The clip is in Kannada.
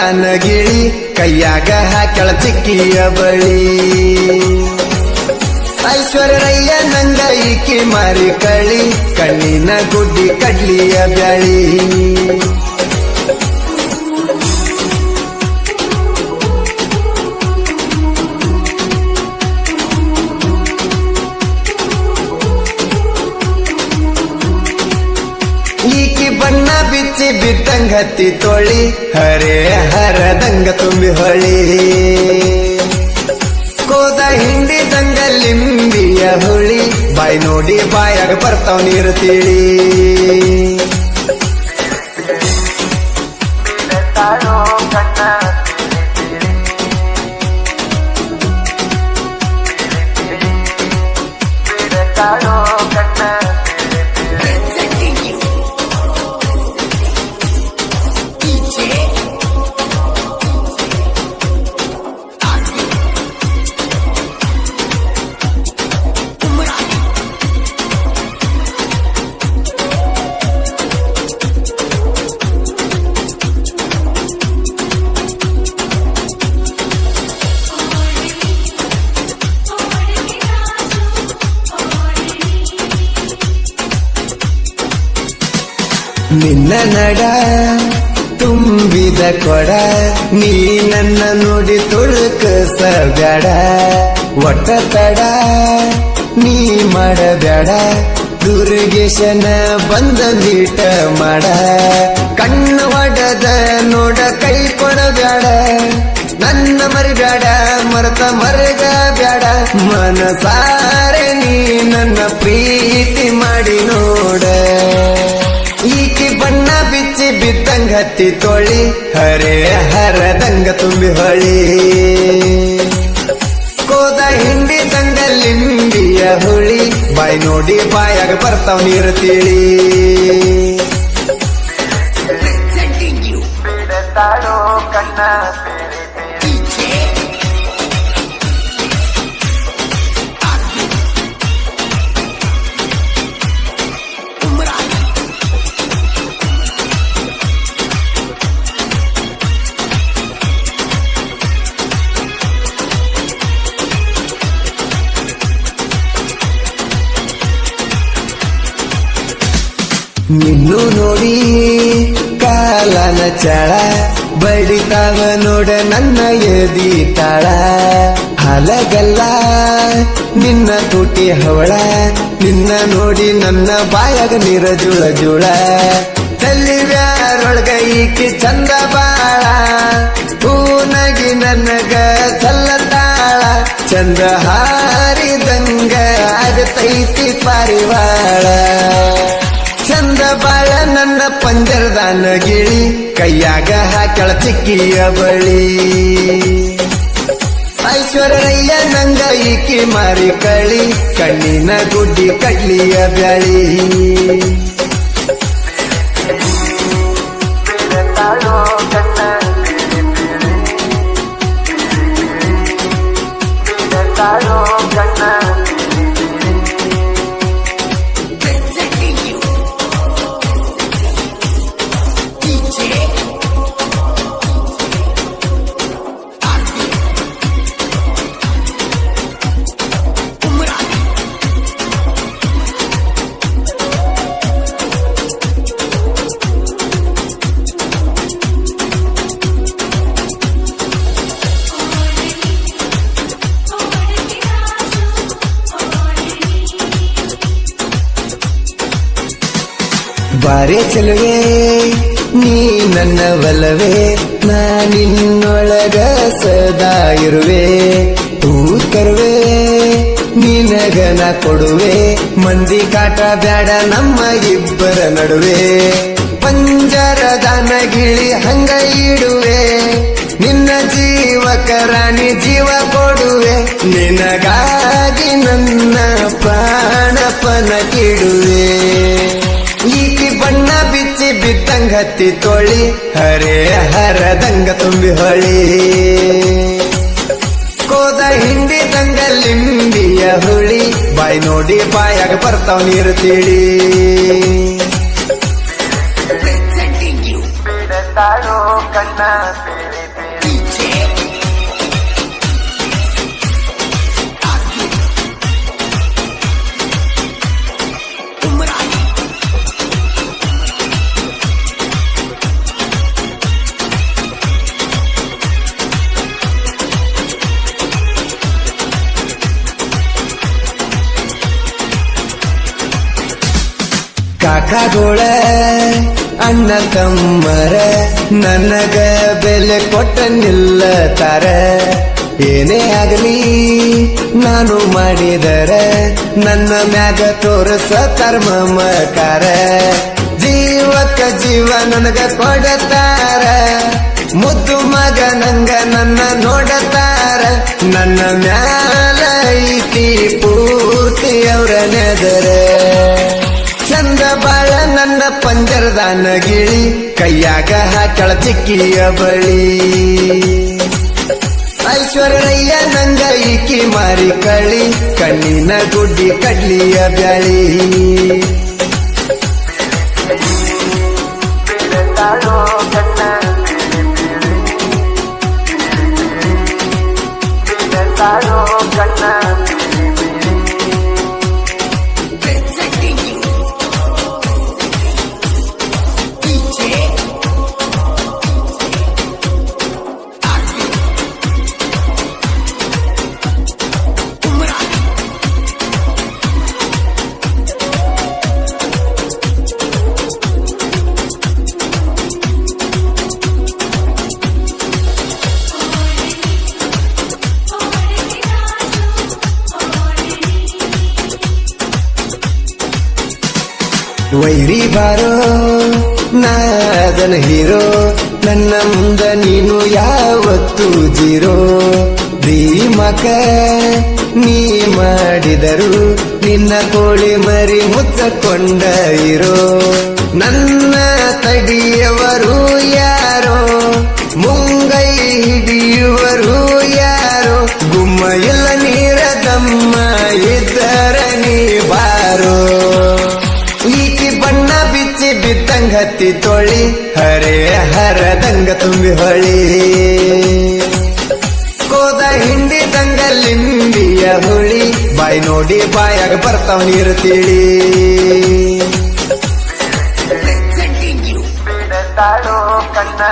ಪಂಜರದ ನಗಿಳಿ ಕೈಯಾಗ ಹಾಕಳ ಚಿಕ್ಕಿಯ ಬಳಿ. ಐಶ್ವರ್ಯಯ್ಯ ನಂಗ ಈಕಿ ಮಾರಿ ಕಳಿ ಕಣ್ಣಿನ ಗುಡ್ಡಿ ಕಡ್ಲಿಯ ಬ್ಯಾಳಿ. ಹತ್ತಿ ಹರೆ ಹರ ದಂಗ ತುಂಬಿ ಹೊಳಿ. ಕೋದ ಹಿಂಡಿ ಲಿಂಬಿಯ ಹುಳಿ, ಬಾಯಿ ನೋಡಿ ಬಾಯಾಗ ಬರ್ತಾವ್ ನೀರು ತಿಳಿ. ನಿನ್ನ ನಡ ತುಂಬಿದ ಕೊಡ, ನೀ ನನ್ನ ನೋಡಿ ತುಳುಕಸಬೇಡ. ಒಟ್ಟ ತಡ, ನೀ ಮಾಡಬೇಡ. ದುರ್ಗೇಶನ ಬಂದ ನೀಟ ಮಾಡ. ಕಣ್ಣು ಒಡದ ನೋಡ ಕೈ ಕೊಡಬೇಡ. ನನ್ನ ಮರಿಬೇಡ, ಮರತ ಮರಗ ಬೇಡ ಮನಸಾರೆ ನೀ ನನ್ನ ಪ್ರೀತಿ ಮಾಡಿ ನೋಡ. ಹತ್ತಿ ತೋಳಿ, ಹರೇ ಹರದಂಗ ತುಂಬಿ ಹೊಳಿ. ಕೋದ ಹಿಂಡಿ ಲಿಂಬಿಯ ಹುಳಿ, ಬಾಯಿ ನೋಡಿ ಬಾಯಾಗ ಬರ್ತಾವ್ ನೀರು ತಿಳಿ. ನಿನ್ನು ನೋಡಿ ಕಾಲನ ಚಳ ಬಡಿತಾವ ನೋಡ ನನ್ನ ಎದಿ ತಾಳ. ಹಲಗಲ್ಲ, ನಿನ್ನ ತುಟಿ ಹವಳ, ನಿನ್ನ ನೋಡಿ ನನ್ನ ಬಾಯಾಗ ನೀರ ಜುಳ. ಜುಳ ತಲ್ಲಿವ್ಯಾರೊಳಗ ಈಕಿ ಚಂದ ಬಾಳ, ಹೂನಗಿ ನನಗ ಚಲ್ಲತಾಳ ಚಂದ ಹಾರಿದಂಗ ಆಗತೈತಿ ಪಾರಿವಾಳ. ನನ್ನ ಪಂಜರದ ನಗಿಳಿ, ಕೈಯಾಗ ಹಾಕಳ ಚಿಕ್ಕಿಯ ಬಳಿ. ಐಶ್ವರ್ಯ ನಂಗ ಈಕಿ ಮಾರಿ ಕಳಿ, ಕಣ್ಣಿನ ಗುಡ್ಡಿ ಕಡ್ಲಿಯ ಬೆಳಿ ಬಾರೆ ಚಲುವೆ, ನೀ ನನ್ನ ಬಲವೇ, ನಾ ನಿನ್ನೊಳಗ ಸದಾ ಇರುವೆ. ತೂ ಕರುವೆ, ನಿನಗನ ಕೊಡುವೆ. ಮಂದಿ ಕಾಟ ಬ್ಯಾಡ ನಮ್ಮ ಇಬ್ಬರ ನಡುವೆ. ಪಂಜರದ ಗಿಳಿ ಹಂಗ ಇಡುವೆ. ನಿನ್ನ ಜೀವಕ ರಾಣಿ ಜೀವ ಕೊಡುವೆ. ನಿನಗಾಗಿ ನನ್ನ ಪ್ರಾಣಪನ ಕಿಡುವೆ ಹತ್ತಿ ತೋಳಿ ಹರ ದಂಗ ತುಂಬಿ ಹೊಳಿ. ಕೋದ ಹಿಂಡಿದಂಗ ಲಿಂಬಿಯ ಹುಳಿ ಬಾಯಿ ನೋಡಿ ಬಾಯಾಗ ಬರ್ತಾವ್ ನೀರು ತಿಳಿ. ಕಣ್ಣ. ಕಾಕಾಗೋಳ ಅಣ್ಣ ತಮ್ಮರ, ನನಗ ಬೆಲೆ ಕೊಟ್ಟ ನಿಲ್ಲತಾರೆ ಏನೇ ಆಗಲಿ, ನಾನು ಮಾಡಿದರೆ, ನನ್ನ ಮ್ಯಾಗ ತೋರಿಸ ಕರ್ಮ ಮಕಾರ ಜೀವಕ್ಕ ಜೀವ ನನಗ ಕೊಡತಾರ. ಮುದ್ದು ಮಗ ನಂಗ ನನ್ನ ನೋಡತಾರ. ನನ್ನ ಮ್ಯಾಲ ಐತಿ ಪೂರ್ತಿ ಅವರ ನೆದರ ಚಂದ ಬಾಳ ನನ್ನ ಪಂಜರದ ನಗಿಳಿ ಕೈಯಾಗ ಹಾಕಳ ಚಿಕ್ಕಿಯ ಬಳಿ ಐಶ್ವರ್ಯ ನಂಗ ಈಕಿ ಮಾರಿ ಕಳಿ ಕಣ್ಣಿನ ಗುಡ್ಡಿ ಕಡ್ಲಿಯ ಬ್ಯಾಳಿ ವೈರಿ ಬಾರೋ ನಾದನ ಹೀರೋ. ನನ್ನ ಮುಂದ ನೀನು ಯಾವತ್ತು ಜೀರೋ. ಧೀಮಕ ನೀ ಮಾಡಿದರು ನಿನ್ನ ಕೋಳಿ ಮರಿ ಮುಚ್ಚಕೊಂಡ ಇರೋ ನನ್ನ ತಡಿಯವರು ಯಾರೋ? ಮುಂಗೈ ಹಿಡಿಯುವರು ಹತ್ತಿ ತೊಳಿ ಹರೆ ಹರ ದಂಗ ತುಂಬಿ ಹೊಳಿ. ಕೋದ ಹಿಂಡಿ ದಂಗ ಲಿಂಬಿಯ ಹುಳಿ ಬಾಯಿ ನೋಡಿ ಬಾಯಾಗ ಬರ್ತಾವ ನೀರು ತಿಳಿ. ಕಣ್ಣ